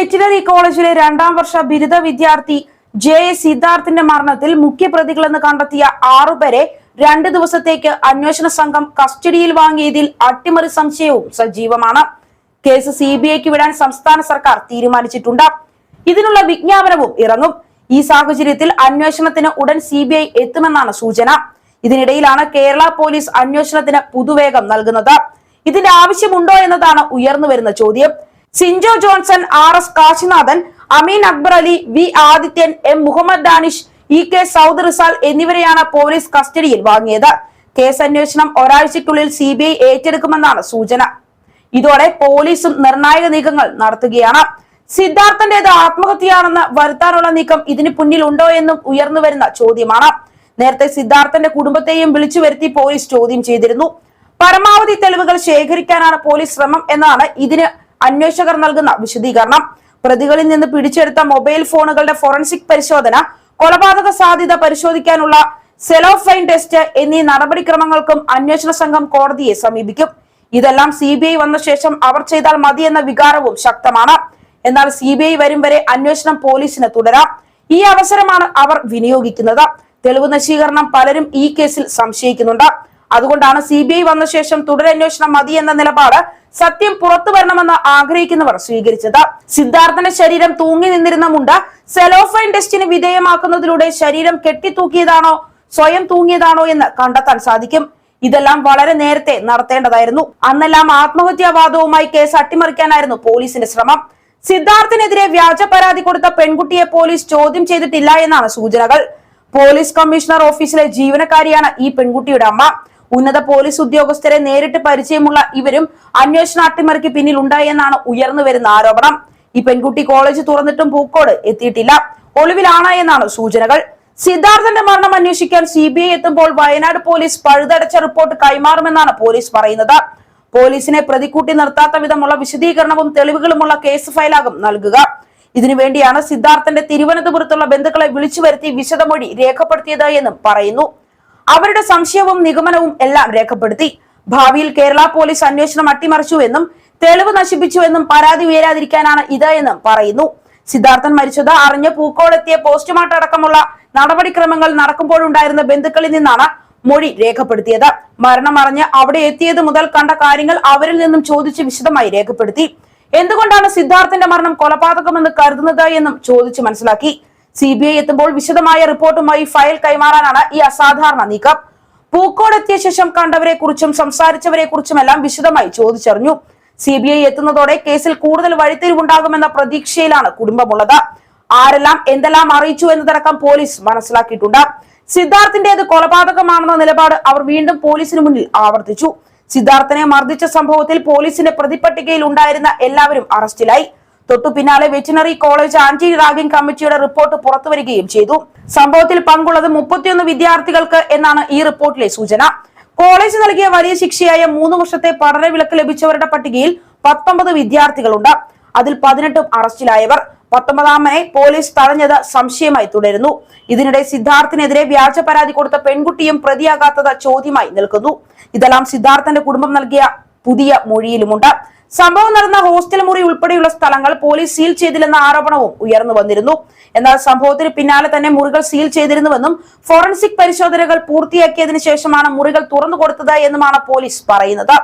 Veterinary കോളേജിലെ രണ്ടാം വർഷ ബിരുദ വിദ്യാർത്ഥി ജെ സിദ്ധാർത്ഥിന്റെ മരണത്തിൽ മുഖ്യപ്രതികളെന്ന് കണ്ടെത്തിയ ആറുപേരെ രണ്ട് ദിവസത്തേക്ക് അന്വേഷണ സംഘം കസ്റ്റഡിയിൽ വാങ്ങിയതിൽ അട്ടിമറി സംശയവും സജീവമാണ്. കേസ് സി ബി ഐക്ക് വിടാൻ സംസ്ഥാന സർക്കാർ തീരുമാനിച്ചിട്ടുണ്ട്. ഇതിനുള്ള വിജ്ഞാപനവും ഇറങ്ങും. ഈ സാഹചര്യത്തിൽ അന്വേഷണത്തിന് ഉടൻ സി ബി ഐ എത്തുമെന്നാണ് സൂചന. ഇതിനിടയിലാണ് കേരള പോലീസ് അന്വേഷണത്തിന് പുതുവേഗം നൽകുന്നത്. ഇതിന്റെ ആവശ്യമുണ്ടോ എന്നതാണ് ഉയർന്നു വരുന്ന ചോദ്യം. Sinjo Johnson R S Kasinathan Ameen Akbar Ali V Adithyan M Muhammad Danish E K Saud Rizal എന്നിവരെയാണ് പോലീസ് കസ്റ്റഡിയിൽ വാങ്ങിയത്. കേസ് അന്വേഷണം ഒരാഴ്ചയ്ക്കുള്ളിൽ സി ബി ഐ ഏറ്റെടുക്കുമെന്നാണ് സൂചന. ഇതോടെ പോലീസും നിർണായക നീക്കങ്ങൾ നടത്തുകയാണ്. സിദ്ധാർത്ഥന്റേത് ആത്മഹത്യയാണെന്ന് വരുത്താനുള്ള നീക്കം ഇതിന് പിന്നിൽ ഉണ്ടോ എന്നും ഉയർന്നു വരുന്ന ചോദ്യമാണ്. നേരത്തെ സിദ്ധാർത്ഥന്റെ കുടുംബത്തെയും വിളിച്ചു വരുത്തി പോലീസ് ചോദ്യം ചെയ്തിരുന്നു. പരമാവധി തെളിവുകൾ ശേഖരിക്കാനാണ് പോലീസ് ശ്രമം എന്നാണ് ഇതിന് അന്വേഷകർ നൽകുന്ന വിശദീകരണം. പ്രതികളിൽ നിന്ന് പിടിച്ചെടുത്ത മൊബൈൽ ഫോണുകളുടെ ഫോറൻസിക് പരിശോധന കൊലപാതക സാധ്യത പരിശോധിക്കാനുള്ള സെലോഫൈൻ ടെസ്റ്റ് എന്നീ നടപടിക്രമങ്ങൾക്കും അന്വേഷണ സംഘം കോടതിയെ സമീപിക്കും. ഇതെല്ലാം സി ബി ഐ വന്ന ശേഷം അവർ ചെയ്താൽ മതി എന്ന വികാരവും ശക്തമാണ്. എന്നാൽ സി ബി ഐ വരും വരെ അന്വേഷണം പോലീസിന് തുടരാം. ഈ അവസരമാണ് അവർ വിനിയോഗിക്കുന്നത്. തെളിവ് നശീകരണം പലരും ഈ കേസിൽ സംശയിക്കുന്നുണ്ട്. അതുകൊണ്ടാണ് സി ബി ഐ വന്ന ശേഷം തുടരന്വേഷണം മതി എന്ന നിലപാട് സത്യം പുറത്തു വരണമെന്ന് ആഗ്രഹിക്കുന്നവർ സ്വീകരിച്ചത്. സിദ്ധാർത്ഥന്റെ ശരീരം തൂങ്ങി നിന്നിരുന്ന മുണ്ട സെലോഫൈൻ ടെസ്റ്റിന് വിധേയമാക്കുന്നതിലൂടെ ശരീരം കെട്ടിത്തൂക്കിയതാണോ സ്വയം തൂങ്ങിയതാണോ എന്ന് കണ്ടെത്താൻ സാധിക്കും. ഇതെല്ലാം വളരെ നേരത്തെ നടത്തേണ്ടതായിരുന്നു. അന്നെല്ലാം ആത്മഹത്യാവാദവുമായി കേസ് അട്ടിമറിക്കാനായിരുന്നു പോലീസിന്റെ ശ്രമം. സിദ്ധാർത്ഥിനെതിരെ വ്യാജ പരാതി കൊടുത്ത പെൺകുട്ടിയെ പോലീസ് ചോദ്യം ചെയ്തിട്ടില്ല എന്നാണ് സൂചനകൾ. പോലീസ് കമ്മീഷണർ ഓഫീസിലെ ജീവനക്കാരിയാണ് ഈ പെൺകുട്ടിയുടെ അമ്മ. ഉന്നത പോലീസ് ഉദ്യോഗസ്ഥരെ നേരിട്ട് പരിചയമുള്ള ഇവരും അന്വേഷണ അട്ടിമറിക്ക് പിന്നിൽ ഉണ്ടായെന്നാണ് ഉയർന്നു വരുന്ന ആരോപണം. ഈ പെൺകുട്ടി കോളേജ് തുറന്നിട്ടും പൂക്കോട് എത്തിയിട്ടില്ല. ഒളിവിലാണ് എന്നാണ് സൂചനകൾ. സിദ്ധാർത്ഥന്റെ മരണം അന്വേഷിക്കാൻ സി ബി ഐ എത്തുമ്പോൾ വയനാട് പോലീസ് പഴുതടച്ച റിപ്പോർട്ട് കൈമാറുമെന്നാണ് പോലീസ് പറയുന്നത്. പോലീസിനെ പ്രതിക്കൂട്ടി നിർത്താത്ത വിധമുള്ള വിശദീകരണവും തെളിവുകളുമുള്ള കേസ് ഫയലാകും നൽകുക. ഇതിനുവേണ്ടിയാണ് സിദ്ധാർത്ഥന്റെ തിരുവനന്തപുരത്തുള്ള ബന്ധുക്കളെ വിളിച്ചു വരുത്തി വിശദമൊഴി രേഖപ്പെടുത്തിയത് എന്നും പറയുന്നു. അവരുടെ സംശയവും നിഗമനവും എല്ലാം രേഖപ്പെടുത്തി. ഭാവിയിൽ കേരള പോലീസ് അന്വേഷണം അട്ടിമറിച്ചുവെന്നും തെളിവ് നശിപ്പിച്ചുവെന്നും പരാതി ഉയരാതിരിക്കാനാണ് ഇത് എന്നും പറയുന്നു. സിദ്ധാർത്ഥൻ മരിച്ചത് അറിഞ്ഞ് പൂക്കോളെത്തിയ പോസ്റ്റ്മോർട്ടം അടക്കമുള്ള നടപടിക്രമങ്ങൾ നടക്കുമ്പോഴുണ്ടായിരുന്ന ബന്ധുക്കളിൽ നിന്നാണ് മൊഴി രേഖപ്പെടുത്തിയത്. മരണം അറിഞ്ഞ് അവിടെ എത്തിയത് മുതൽ കണ്ട കാര്യങ്ങൾ അവരിൽ നിന്നും ചോദിച്ച് വിശദമായി രേഖപ്പെടുത്തി. എന്തുകൊണ്ടാണ് സിദ്ധാർത്ഥന്റെ മരണം കൊലപാതകമെന്ന് കരുതുന്നത് എന്നും ചോദിച്ചു മനസ്സിലാക്കി. സി ബി ഐ എത്തുമ്പോൾ വിശദമായ റിപ്പോർട്ടുമായി ഫയൽ കൈമാറാനാണ് ഈ അസാധാരണ നീക്കം. പൂക്കോടെത്തിയ ശേഷം കണ്ടവരെ കുറിച്ചും സംസാരിച്ചവരെ കുറിച്ചുമെല്ലാം വിശദമായി ചോദിച്ചറിഞ്ഞു. സി ബി ഐ എത്തുന്നതോടെ കേസിൽ കൂടുതൽ വഴിത്തിരിവുണ്ടാകുമെന്ന പ്രതീക്ഷയിലാണ് കുടുംബമുള്ളത്. ആരെല്ലാം എന്തെല്ലാം അറിയിച്ചു എന്നതടക്കം പോലീസ് മനസ്സിലാക്കിയിട്ടുണ്ട്. സിദ്ധാർത്ഥിന്റേത് കൊലപാതകമാണെന്ന നിലപാട് അവർ വീണ്ടും പോലീസിന് മുന്നിൽ ആവർത്തിച്ചു. സിദ്ധാർത്ഥനെ മർദ്ദിച്ച സംഭവത്തിൽ പോലീസിന്റെ പ്രതിപട്ടികയിൽ ഉണ്ടായിരുന്ന എല്ലാവരും അറസ്റ്റിലായി. തൊട്ടു പിന്നാലെ വെറ്റിനറി കോളേജ് ആന്റി റാഗിംഗ് കമ്മിറ്റിയുടെ റിപ്പോർട്ട് പുറത്തുവരികയും ചെയ്തു. സംഭവത്തിൽ പങ്കുള്ളത് മുപ്പത്തിയൊന്ന് വിദ്യാർത്ഥികൾക്ക് എന്നാണ് ഈ റിപ്പോർട്ടിലെ സൂചന. കോളേജ് നൽകിയ വലിയ ശിക്ഷയായ മൂന്ന് വർഷത്തെ പഠന വിലക്ക് ലഭിച്ചവരുടെ പട്ടികയിൽ പത്തൊമ്പത് വിദ്യാർത്ഥികളുണ്ട്. അതിൽ പതിനെട്ടും അറസ്റ്റിലായവർ. പത്തൊമ്പതാമനെ പോലീസ് തടഞ്ഞത് സംശയമായി തുടരുന്നു. ഇതിനിടെ സിദ്ധാർത്ഥിനെതിരെ വ്യാജ പരാതി കൊടുത്ത പെൺകുട്ടിയും പ്രതിയാകാത്തത് ചോദ്യമായി നിൽക്കുന്നു. ഇതെല്ലാം സിദ്ധാർത്ഥന്റെ കുടുംബം നൽകിയ പുതിയ മൊഴിയിലുമുണ്ട്. സംഭവം നടന്ന ഹോസ്റ്റൽ മുറി ഉൾപ്പെടെയുള്ള സ്ഥലങ്ങൾ പോലീസ് സീൽ ചെയ്തില്ലെന്ന ആരോപണവും ഉയർന്നു വന്നിരുന്നു. എന്നാൽ സംഭവത്തിന് പിന്നാലെ തന്നെ മുറികൾ സീൽ ചെയ്തിരുന്നുവെന്നും ഫോറൻസിക് പരിശോധനകൾ പൂർത്തിയാക്കിയതിനു ശേഷമാണ് മുറികൾ തുറന്നു കൊടുത്തത് എന്നുമാണ് പോലീസ് പറയുന്നത്.